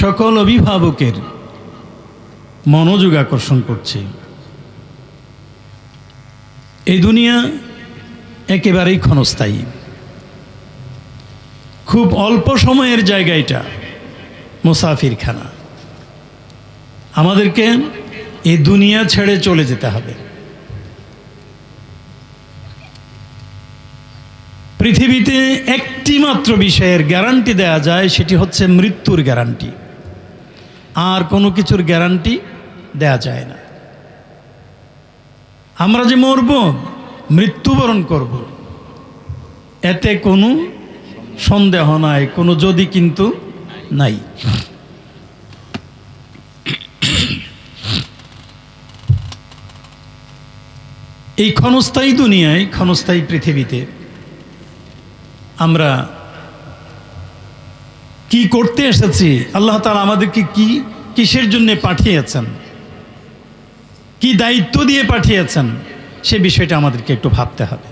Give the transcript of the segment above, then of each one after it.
সকল অভিভাবকের মনোযোগ আকর্ষণ করছে। এই দুনিয়া একেবারেই ক্ষণস্থায়ী। খুব অল্প সময়ের জায়গা এটা, মুসাফিরখানা। আমাদেরকে এই দুনিয়া ছেড়ে চলে যেতে হবে। পৃথিবীতে একটি মাত্র বিষয়ের গ্যারান্টি দেয়া যায়, সেটি হচ্ছে মৃত্যুর গ্যারান্টি। আর কোনো কিছুর গ্যারান্টি দেয়া যায় না। আমরা যে মরব, মৃত্যুবরণ করব। এতে কোনো সন্দেহ নাই, কোনো যদি কিন্তু নাই। এই ক্ষণস্থায়ী দুনিয়ায়, ক্ষণস্থায়ী পৃথিবীতে আমরা কি করতে এসেছি? আল্লাহ তালা আমাদেরকে কি, কিসের জন্য পাঠিয়েছেন? কি দায়িত্ব দিয়ে পাঠিয়েছেন? সে বিষয়টা আমাদেরকে একটু ভাবতে হবে।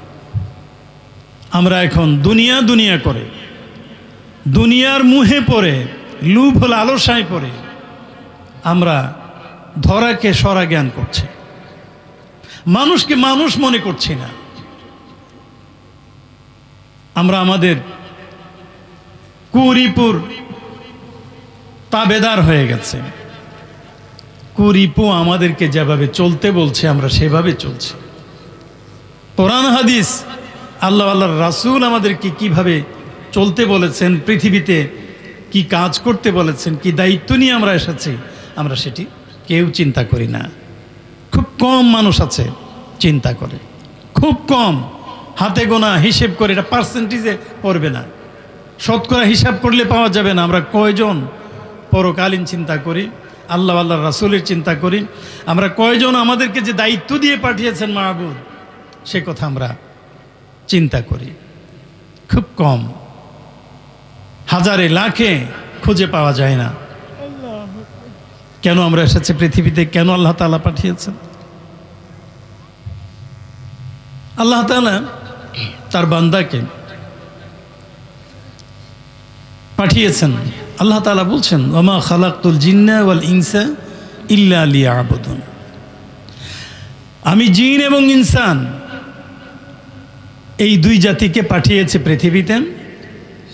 আমরা এখন দুনিয়া দুনিয়া করে, দুনিয়ার মুহে পড়ে লুভ লালসায় পড়ে, আমরা ধরাকে সরা জ্ঞান করছি। মানুষকে মানুষ মনে করছি না। আমরা আমাদের কুরিপুর তাবেদার হয়ে গেছে। কুরিপু আমাদেরকে যেভাবে চলতে বলছে, আমরা সেভাবে চলছি। কোরআন, হাদিস, আল্লাহ আল্লাহর রাসূল আমাদেরকে কীভাবে চলতে বলেছেন, পৃথিবীতে কি কাজ করতে বলেছেন, কি দায়িত্ব নিয়ে আমরা এসেছি, আমরা সেটি কেউ চিন্তা করি না। খুব কম মানুষ আছে চিন্তা করে। খুব কম। হাতে গোনা, হিসেব করে এটা পার্সেন্টেজে পড়বে না। শতকরা হিসাব করলে পাওয়া যাবে না। আমরা কয়জন পরকালীন চিন্তা করি, আল্লাহ আল্লাহ রাসুলের চিন্তা করি, আমরা কয়জন আমাদেরকে যে দায়িত্ব দিয়ে পাঠিয়েছেন মাহবুদ সে কথা আমরা চিন্তা করি। খুব কম। হাজারে, লাখে খুঁজে পাওয়া যায় না। কেন আমরা এসেছি পৃথিবীতে? কেন আল্লাহ তালা পাঠিয়েছেন? আল্লাহ তালা তার বান্দাকে পাঠিয়েছেন। আল্লাহ তালা বলছেন ওমা খালাকুল জিন্না ওয়াল ইনসা ইল্লা আলিয়া আবদুন আমি জিন এবং ইনসান এই দুই জাতিকে পাঠিয়েছে পৃথিবীতে।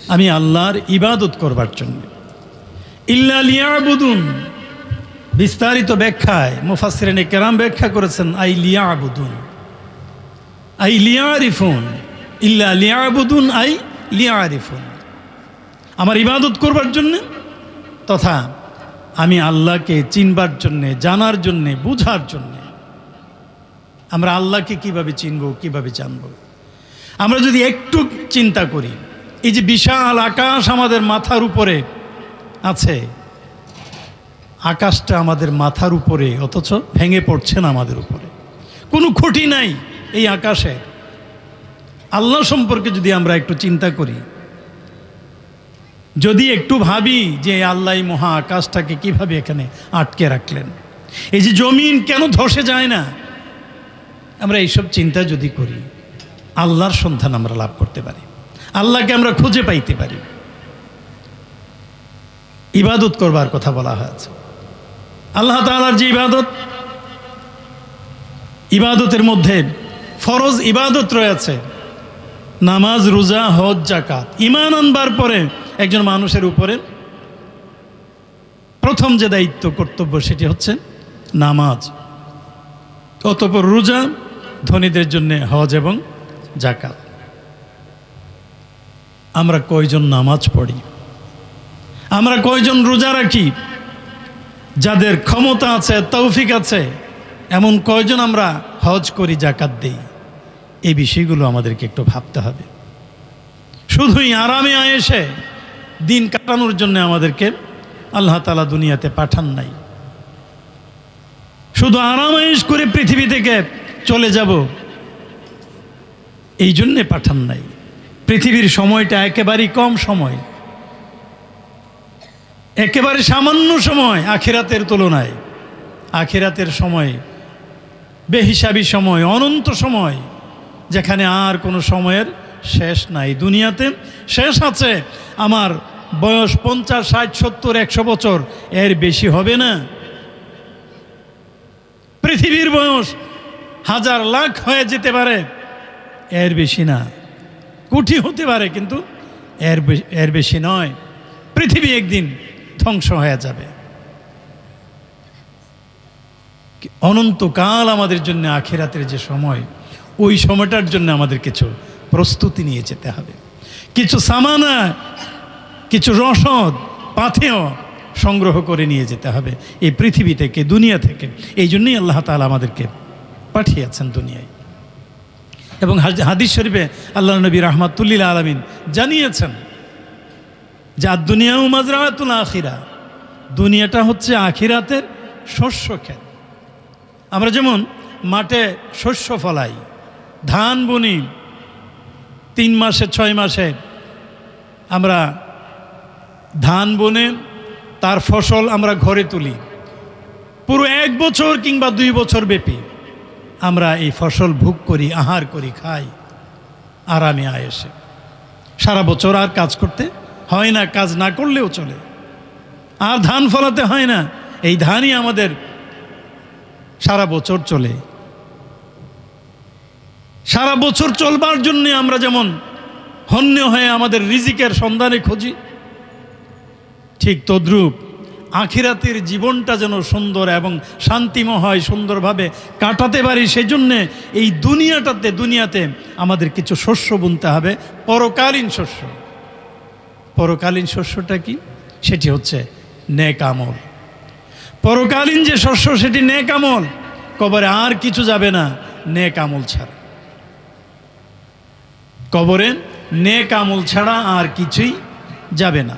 আমি আল্লাহর ইবাদত করবার জন্য। ইল্লা লিয়াবুদুন, বিস্তারিত ব্যাখ্যায় মুফাসরিনে কেরাম ব্যাখ্যা করেছেন, আই লিয়াবুদুন। আই লিয়া লিয়ারিফুন। ইল্লা লিয়াবুদুন, আই লিয়া লিয়ারিফুন। আমার ইবাদত করবার জন্যে, তথা আমি আল্লাহকে চিনবার জন্যে, জানার জন্যে, বুঝার জন্যে। আমরা আল্লাহকে কীভাবে চিনব, কীভাবে জানব? আমরা যদি একটু চিন্তা করি, এই যে বিশাল আকাশ আমাদের মাথার উপরে আছে, আকাশটা আমাদের মাথার উপরে অথচ ভেঙে পড়ছে না আমাদের উপরে। কোনো ক্ষতি নাই এই আকাশে। আল্লাহ সম্পর্কে যদি আমরা একটু চিন্তা করি যদি একটু ভাবি যে আল্লাহ মহা আকাশটাকে কীভাবে এখানে আটকে রাখলেন। এই যে জমিন কেন ধসে যায় না? আমরা এইসব চিন্তা যদি করি, আল্লাহর সন্ধান আমরা লাভ করতে পারি। আল্লাহকে আমরা খুঁজে পাইতে পারি। ইবাদত করবার কথা বলা হয়েছে। আল্লাহ তালার যে ইবাদত, ইবাদতের মধ্যে ফরজ ইবাদত রয়েছে। নামাজ, রোজা, হজ জাকাত ইমান আনবার পরে একজন মানুষের উপরে প্রথম যে দায়িত্ব কর্তব্য সেটি হচ্ছে নামাজ। অতপর রোজা ধনীদের জন্য হজ এবং জাকাত আমরা কয়জন নামাজ পড়ি? আমরা কয়জন রোজা রাখি? যাদের ক্ষমতা আছে, তৌফিক আছে, এমন কয়জন আমরা হজ করি জাকাত দেই? এই বিষয়গুলো আমাদেরকে একটু ভাবতে হবে। শুধুই আরামে আয়েসে দিন কাটানোর জন্য আমাদেরকে আল্লাহ তালা দুনিয়াতে পাঠান নাই। শুধু আরাম করে পৃথিবী থেকে চলে যাব, এই জন্যে পাঠান নাই। পৃথিবীর সময়টা একেবারেই কম সময়। একেবারে সামান্য সময় আখেরাতের তুলনায়। আখেরাতের সময়, বেহিসাবি সময়, অনন্ত সময়, যেখানে আর কোনো সময়ের শেষ নাই। দুনিয়াতে শেষ আছে। আমার বয়স পঞ্চাশ, ষাট, সত্তর, একশো বছর। এর বেশি হবে না। পৃথিবীর বয়স হাজার লাখ হয়ে যেতে পারে। এর বেশি না। কোটি হতে পারে, কিন্তু এর এর বেশি নয়। পৃথিবী একদিন ধ্বংস হয়ে যাবে। অনন্তকাল আমাদের জন্য আখিরাতের যে সময়, ওই সময়টার জন্য আমাদের কিছু প্রস্তুতি নিয়ে যেতে হবে। কিছু সামানা, কিছু রসদ, পাথেয় সংগ্রহ করে নিয়ে যেতে হবে এই পৃথিবী থেকে, দুনিয়া থেকে। এই জন্যই আল্লাহ তাআলা আমাদেরকে পাঠিয়েছেন দুনিয়ায়। এবং হাদিস শরীফে আল্লাহ নবী রহমাতুল্লিল আলমিন জানিয়েছেন যে আর দুনিয়াও মাজরাতুল আখিরা। দুনিয়াটা হচ্ছে আখিরাতের শস্য ক্ষেত। আমরা যেমন মাঠে শস্য ফলাই, ধান বুনি তিন মাসে, ছয় মাসে আমরা ধান বনে, তার ফসল আমরা ঘরে তুলি। পুরো এক বছর কিংবা দুই বছর ব্যাপী আমরা এই ফসল ভোগ করি, আহার করি, খাই, আরামে আয়েসে। সারা বছর আর কাজ করতে হয় না, কাজ না করলেও চলে। আর ধান ফলাতে হয় না, এই ধানই আমাদের সারা বছর চলে। সারা বছর চলবার জন্য আমরা যেমন হন্য হয়ে আমাদের রিজিকের সন্ধানে খুঁজি, ঠিক তদ্রূপ আখিরাতের জীবনটা যেন সুন্দর এবং শান্তিময় সুন্দরভাবে কাটাতে পারি সেই জন্যে এই দুনিয়াটাতে, দুনিয়াতে আমাদের কিছু শস্য বুনতে হবে, পরকালীন শস্য। পরকালীন শস্যটা কি? সেটি হচ্ছে নেক আমল। পরকালীন যে শস্য, সেটি নেক আমল, কবরে আর কিছু যাবে না, নেক আমল ছাড়া। কবরে নেক আমল ছাড়া আর কিছুই যাবে না।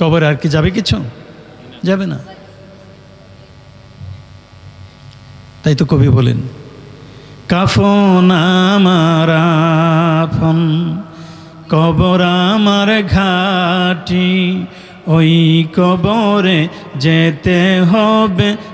কবরে আর কি যাবে কিছু? যাবে না। তাই তো কবি বলেন, কাফন আমার আফন কবর আমার ঘাটি, ওই কবরে যেতে হবে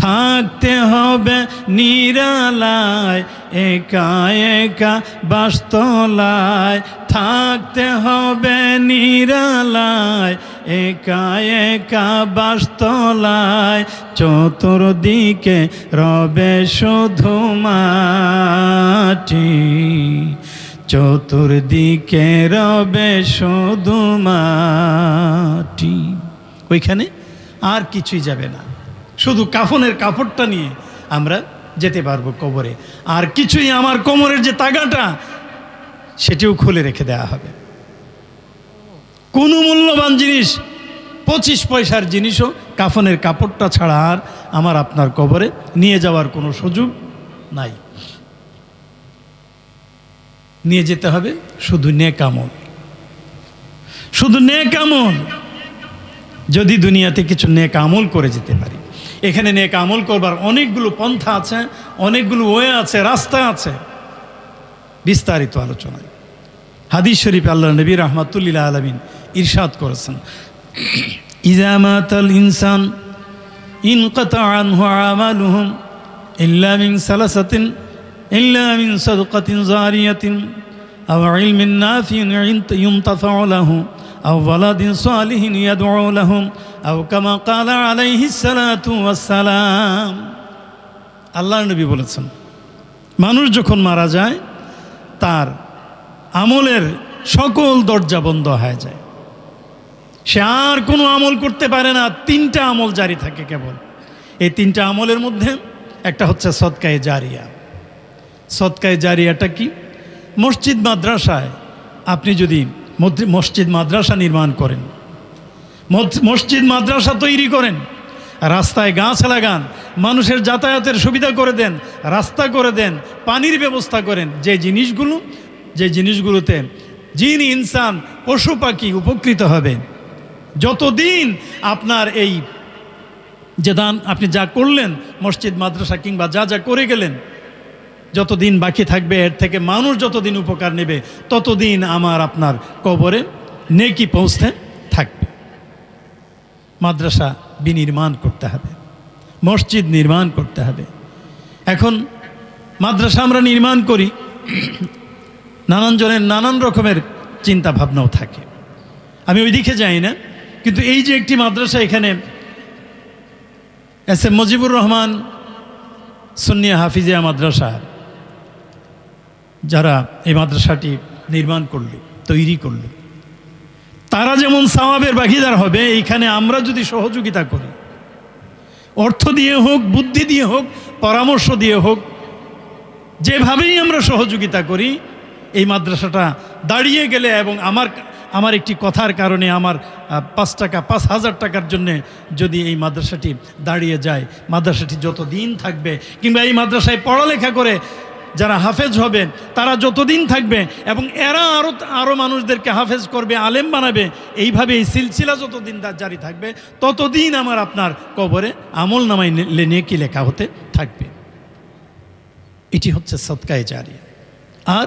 থাকতে হবে নিরালায়, একা একা বাস্তলায়। থাকতে হবে নিরালায়, একা একা বাস্তলায়। চতুর্দিকে রবে শুধু মাটি, চতুর্দিকে রবে শুধু মাটি। ওইখানে আর কিছুই যাবে না। শুধু কাফনের কাপড়টা নিয়ে আমরা যেতে পারব কবরে। আর কিছুই আমার কোমরের যে তাগাটা, সেটিও খুলে রেখে দেওয়া হবে। কোনো মূল্যবান জিনিস, পঁচিশ পয়সার জিনিসও কাফনের কাপড়টা ছাড়া আর আমার আপনার কবরে নিয়ে যাওয়ার কোনো সুযোগ নাই। নিয়ে যেতে হবে শুধু নেকামল শুধু নেকামল যদি দুনিয়াতে কিছু নেক আমল করে যেতে পারি। এখানে নেক আমল করবার অনেকগুলো পন্থা আছে, অনেকগুলো ওয়ে আছে, রাস্তা আছে। বিস্তারিত আলোচনায়। হাদিস শরীফ আল্লাহ নবী রহমাতুল্লিল্লাহ আলমিন ইরশাদ করেছেন। ইজামাতাল ইনসান ইন আমালুহুম ইল্লা মিন সালাসাতিন, ইল্লা মিন সাদকাতিন জারিয়াতিন, আও ইলমিন নাফিন ইউনতাফাউ লাহু, আও ওয়ালাদিন সালিহিন ইয়াদউ লাহুম আও কামা ক্বালা আলাইহিস সালাতু ওয়াস সালাম আল্লাহর নবী বলেছেন, মানুষ যখন মারা যায়, তার আমলের সকল দরজা বন্ধ হয়ে যায়। সে আর কোনো আমল করতে পারে না, তিনটা আমল জারি থাকে কেবল। এই তিনটা আমলের মধ্যে একটা হচ্ছে সৎকায়ে জারিয়া। সৎকায়ে জারিয়াটা কি? মসজিদ মাদ্রাসায় আপনি যদি মসজিদ মাদ্রাসা নির্মাণ করেন মসজিদ, মাদ্রাসা তৈরি করেন। রাস্তায় গাছ লাগান, মানুষের যাতায়াতের সুবিধা করে দেন, রাস্তা করে দেন, পানির ব্যবস্থা করেন। যে জিনিসগুলো যে জিনিসগুলোতে জিন, ইনসান, পশু পাখি উপকৃত হবে। যতদিন আপনার এই যে দান আপনি যা করলেন, মসজিদ, মাদ্রাসা কিংবা যা যা করে গেলেন, যতদিন বাকি থাকবে, এর থেকে মানুষ যতদিন উপকার নেবে, ততদিন আমার আপনার কবরে নেকি পৌঁছতে মাদ্রাসা বিনির্মাণ করতে হবে, মসজিদ নির্মাণ করতে হবে। এখন মাদ্রাসা আমরা নির্মাণ করি, নানান জনের নানান রকমের চিন্তা ভাবনাও থাকে। আমি ওই দিকে যাই না, কিন্তু এই যে একটি মাদ্রাসা এখানে এস এম মুজিবুর রহমান সুন্নিয়া হাফিজিয়া মাদ্রাসা, যারা এই মাদ্রাসাটি নির্মাণ করল, তৈরি করল তারা যেমন সাওয়াবের ভাগিদার হবে, এইখানে আমরা যদি সহযোগিতা করি, অর্থ দিয়ে হোক, বুদ্ধি দিয়ে হোক, পরামর্শ দিয়ে হোক, যেভাবেই আমরা সহযোগিতা করি, এই মাদ্রাসাটা দাঁড়িয়ে গেলে এবং আমার আমার একটি কথার কারণে আমার পাঁচ টাকা, পাঁচ হাজার টাকার জন্যে যদি এই মাদ্রাসাটি দাঁড়িয়ে যায়, মাদ্রাসাটি যত দিন থাকবে, কিংবা এই মাদ্রাসায় পড়ালেখা করে যারা হাফেজ হবে তারা যতদিন থাকবে এবং এরা আরও আরও মানুষদেরকে হাফেজ করবে, আলেম বানাবে, এইভাবে এই সিলসিলা যতদিন দা- জারি থাকবে, ততদিন আমার আপনার কবরে আমল নামাই নিয়ে কি লেখা হতে থাকবে এটি হচ্ছে সৎকায় জারি আর।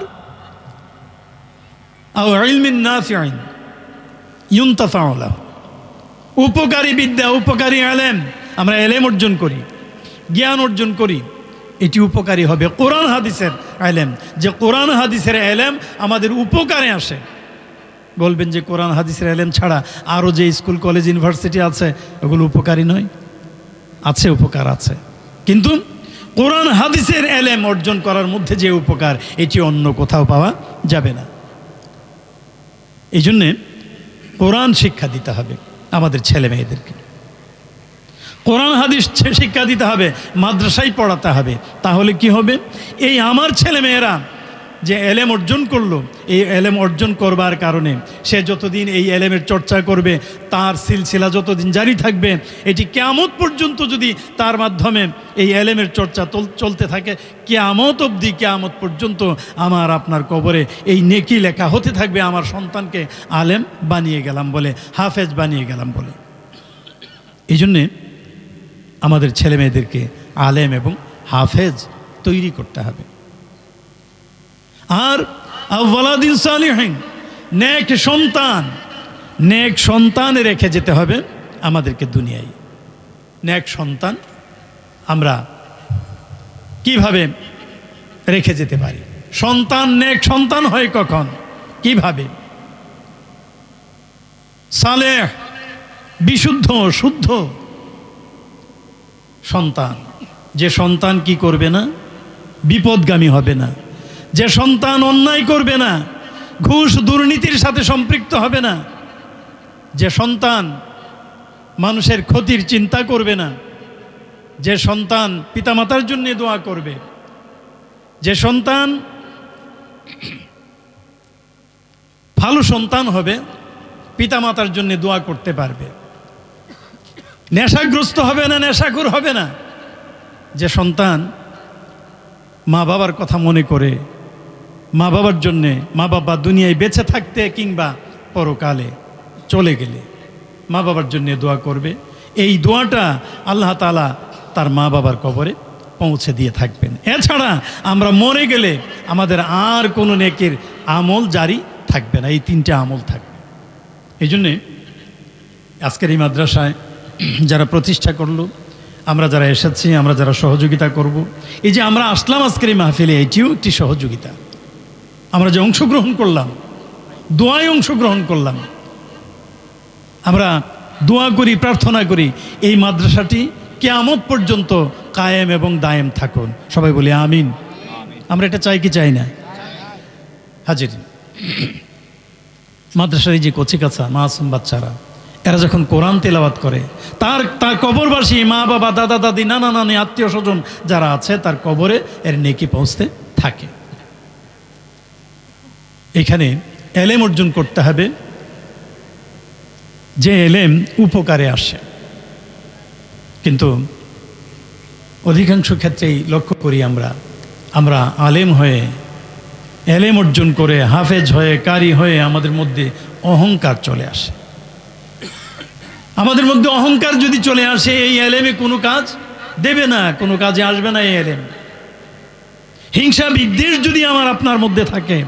উপকারী বিদ্যা, উপকারী আলেম, আমরা এলেম অর্জন করি, জ্ঞান অর্জন করি এটি উপকারী হবে। কোরআন হাদিসের আলেম। যে কোরআন হাদিসের এলেম আমাদের উপকারে আসে। বলবেন যে কোরআন হাদিসের এলেম ছাড়া আরও যে স্কুল, কলেজ, ইউনিভার্সিটি আছে ওগুলো উপকারী নয়? আছে, উপকার আছে। কিন্তু কোরআন হাদিসের এলেম অর্জন করার মধ্যে যে উপকার, এটি অন্য কোথাও পাওয়া যাবে না। এই জন্যে কোরআন শিক্ষা দিতে হবে আমাদের ছেলে মেয়েদেরকে কোরআন হাদিস শিক্ষা দিতে হবে, মাদ্রাসায় পড়াতে হবে। তাহলে কি হবে? এই আমার ছেলে মেয়েরা যে এলেম অর্জন করল, এই এলেম অর্জন করবার কারণে সে যতদিন এই এলেমের চর্চা করবে, তার সিলসিলা যতদিন জারি থাকবে, এটি কেয়ামত পর্যন্ত যদি তার মাধ্যমে এই এলেমের চর্চা চলতে থাকে, কেয়ামত অবধি, কেয়ামত পর্যন্ত আমার আপনার কবরে এই নেকি লেখা হতে থাকবে, আমার সন্তানকে আলেম বানিয়ে গেলাম বলে, হাফেজ বানিয়ে গেলাম বলে। এই জন্যে আমাদের ছেলে মেয়েদেরকে আলেম এবং হাফেজ তৈরি করতে হবে। আর আউ্লাদিন সালিহীন, নেক সন্তান নেক সন্তান রেখে যেতে হবে আমাদেরকে দুনিয়ায়। নেক সন্তান আমরা কীভাবে রেখে যেতে পারি? সন্তান নেক সন্তান হয় কখন? কীভাবে? সালেহ, বিশুদ্ধ, শুদ্ধ সন্তান। যে সন্তান কি করবে না? বিপদগামী হবে না। যে সন্তান অন্যায় করবে না, ঘুষ দুর্নীতির সাথে সম্পৃক্ত হবে না। যে সন্তান মানুষের ক্ষতির চিন্তা করবে না। যে সন্তান পিতামাতার জন্য দোয়া করবে। যে সন্তান ভালো সন্তান হবে, পিতামাতার জন্য দোয়া করতে পারবে। নেশাগ্রস্ত হবে না, নেশাখুর হবে না। যে সন্তান মা বাবার কথা মনে করে, মা বাবার জন্যে মা বাবা দুনিয়ায় বেঁচে থাকতে কিংবা পরকালে চলে গেলে মা বাবার জন্য দোয়া করবে। এই দোয়াটা আল্লাহ তালা তার মা বাবার কবরে পৌঁছে দিয়ে থাকবেন। এছাড়া আমরা মরে গেলে আমাদের আর কোনো নেকের আমল জারি থাকবে না, এই তিনটে আমল থাকবে। এই জন্যে আজকের এই মাদ্রাসায় যারা প্রতিষ্ঠা করল, আমরা যারা এসেছি, আমরা যারা সহযোগিতা করব। এই যে আমরা আসলাম আজকের এই মাহফিলে, এটিও একটি সহযোগিতা। আমরা যে অংশগ্রহণ করলাম, দোয়ায় অংশগ্রহণ করলাম, আমরা দোয়া করি, প্রার্থনা করি, এই মাদ্রাসাটি কেয়ামত পর্যন্ত কায়েম এবং দায়েম থাকুন। সবাই বলি আমিন। আমরা এটা চাই কি চাই না? হাজির। মাদ্রাসার এই যে কচিকাছা মাসুম বাচ্চারা এরা যখন কোরআন তেলাওয়াত করে, তার তার কবরবাসী মা, বাবা, দাদা, দাদি, নানা, নানি, আত্মীয় স্বজন যারা আছে, তার কবরে এর নেকি পৌঁছতে থাকে। এখানে এলেম অর্জন করতে হবে। যে এলেম উপকারে আসে। কিন্তু অধিকাংশ ক্ষেত্রেই লক্ষ্য করি আমরা আমরা আলেম হয়ে, এলেম অর্জন করে, হাফেজ হয়ে, কারি হয়ে আমাদের মধ্যে অহংকার চলে আসে। আমাদের মধ্যে অহংকার যদি চলে আসে এই এলেমে কোনো কাজ দেবে না, কোনো কাজে আসবে না এই এলেম। হিংসা বিদ্বেষ যদি আমার আপনার মধ্যে থাকে,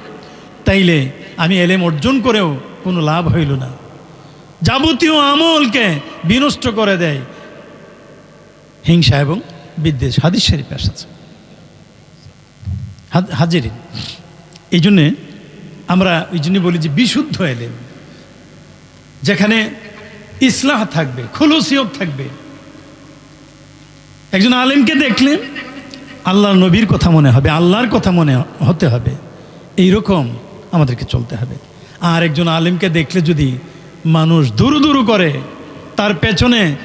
তাইলে আমি এলেম অর্জন করেও কোনো লাভ হইল না। যাবতীয় আমলকে বিনষ্ট করে দেয়। হিংসা এবং বিদ্বেষ, হাদিস শরীফে এসেছে হাজ- হাজিরিন, এই জন্যে আমরা ওই জন্য বলি যে বিশুদ্ধ এলেম, যেখানে ইসলাহ থাকবে, খুলুসিয়ত থাকবে। একজন আলেমকে দেখলে আল্লাহর নবীর কথা মনে হবে, আল্লাহর কথা মনে হতে হবে। এই রকম আমাদেরকে চলতে হবে। আর একজন আলেমকে দেখলে যদি মানুষ দুরু দুরু করে, তার পেছনে,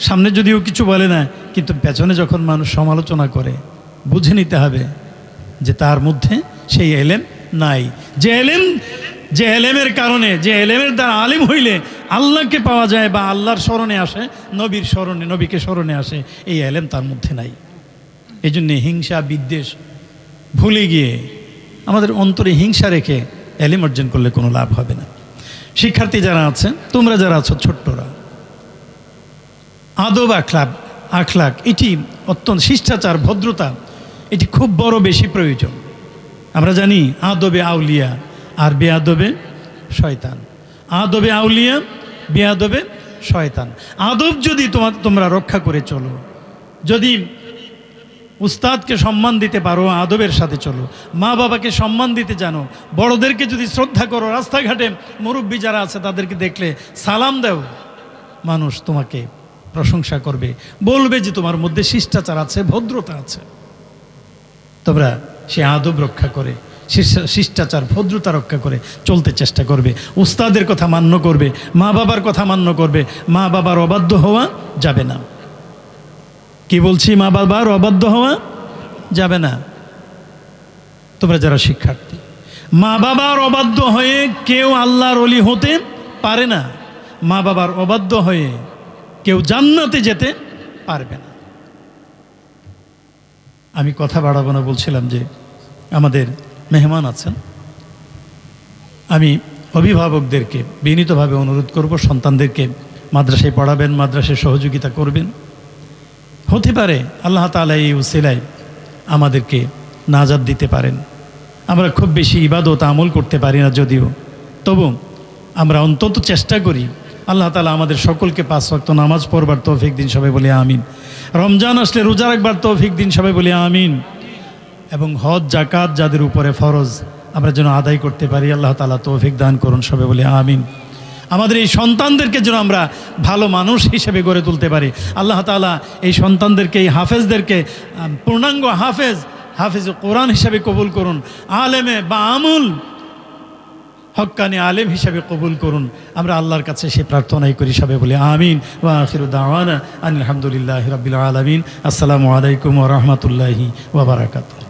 সামনে যদিও কিছু বলে না, কিন্তু পেছনে যখন মানুষ সমালোচনা করে, বুঝে নিতে হবে যে তার মধ্যে সেই এলেম নাই। যে এলেম যে এলেমের কারণে, যে এলেমের দ্বারা আলিম হইলে আল্লাহকে পাওয়া যায় বা আল্লাহর স্মরণে আসে, নবীর স্মরণে, নবীকে স্মরণে আসে, এই এলেম তার মধ্যে নাই। এই জন্যে হিংসা, বিদ্বেষ ভুলে গিয়ে আমাদের অন্তরে হিংসা রেখে এলিম অর্জন করলে কোনো লাভ হবে না। শিক্ষার্থী যারা আছে তোমরা যারা আছো, ছোট্টরা, আদব আখলাক আখলাক, এটি অত্যন্ত শিষ্টাচার, ভদ্রতা, এটি খুব বড় বেশি প্রয়োজন। আমরা জানি, আদবে আউলিয়া আর বেয়াদবে শয়তান। আদবে আউলিয়া, বেয়াদবে শয়তান। আদব যদি তোমার তোমরা রক্ষা করে চলো, যদি উস্তাদকে সম্মান দিতে পারো, আদবের সাথে চলো। মা বাবাকে সম্মান দিতে জানো, বড়দেরকে যদি শ্রদ্ধা করো, রাস্তাঘাটে মুরব্বী যারা আছে তাদেরকে দেখলে সালাম দেও। মানুষ তোমাকে প্রশংসা করবে। বলবে যে তোমার মধ্যে শিষ্টাচার আছে, ভদ্রতা আছে। তোমরা সে আদব রক্ষা করে শিষ্টাচার, ভদ্রতা রক্ষা করে চলতে চেষ্টা করবে। উস্তাদের কথা মান্য করবে, মা বাবার কথা মান্য করবে। মা বাবার অবাধ্য হওয়া যাবে না। কি বলছি? মা বাবার অবাধ্য হওয়া যাবে না। তোমরা যারা শিক্ষার্থী, মা বাবার অবাধ্য হয়ে কেউ আল্লাহর অলি হতে পারে না। মা বাবার অবাধ্য হয়ে কেউ জান্নাতে যেতে পারবে না। আমি কথা বাড়াবো না, বলছিলাম যে আমাদের মেহমান আছেন। আমি অভিভাবকদেরকে বিনীতভাবে অনুরোধ করব, সন্তানদেরকে মাদ্রাসায় পড়াবেন, মাদ্রাসায় সহযোগিতা করবেন। হতে পারে আল্লাহ তালা এই উসিলায় আমাদেরকে নাজাদ দিতে পারেন। আমরা খুব বেশি ইবাদত আমল করতে পারি না যদিও। তবু আমরা অন্তত চেষ্টা করি, আল্লাহ তালা আমাদের সকলকে পাঁচ ওয়াক্ত নামাজ পড়বার তৌফিক দিন সবাই বলে আমিন। রমজান আসলে রোজা রাখবার তৌফিক দিন সবাই বলে আমিন। এবং হজ জাকাত যাদের উপরে ফরজ, আমরা যেন আদায় করতে পারি। আল্লাহ তালা তৌফিক দান করুন সবে বলে আমিন। আমাদের এই সন্তানদেরকে যেন আমরা ভালো মানুষ হিসেবে গড়ে তুলতে পারি। আল্লাহ তালা এই সন্তানদেরকে, এই হাফেজদেরকে পূর্ণাঙ্গ হাফেজ হাফেজ কোরআন হিসাবে কবুল করুন। আলেমে বা আমুল, হক্কানি আলেম হিসাবে কবুল করুন। আমরা আল্লাহর কাছে সে প্রার্থনাই করি সবে বলে আমিন। আলহামদুলিল্লাহ রাব্বিল আলামিন। আসসালামু আলাইকুম ওয়া বারাকাতুহু।